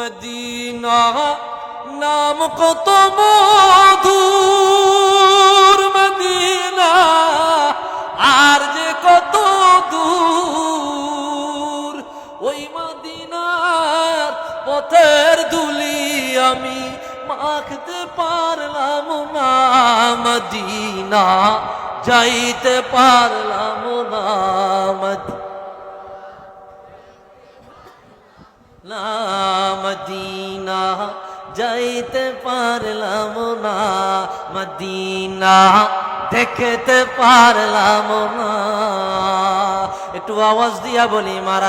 Medina, নাম কত মধুর মদিনা, আর যে কত দূর। ওই মদিনার পথের দুলি আমি মাখতে পারলাম না, মদিনা যাইতে পারলাম না, মদিনা। না মদিনা যাইতে পারলাম না। মদিনা দেখতে পারলাম না। একটু আওয়াজ দিয়া বলি মার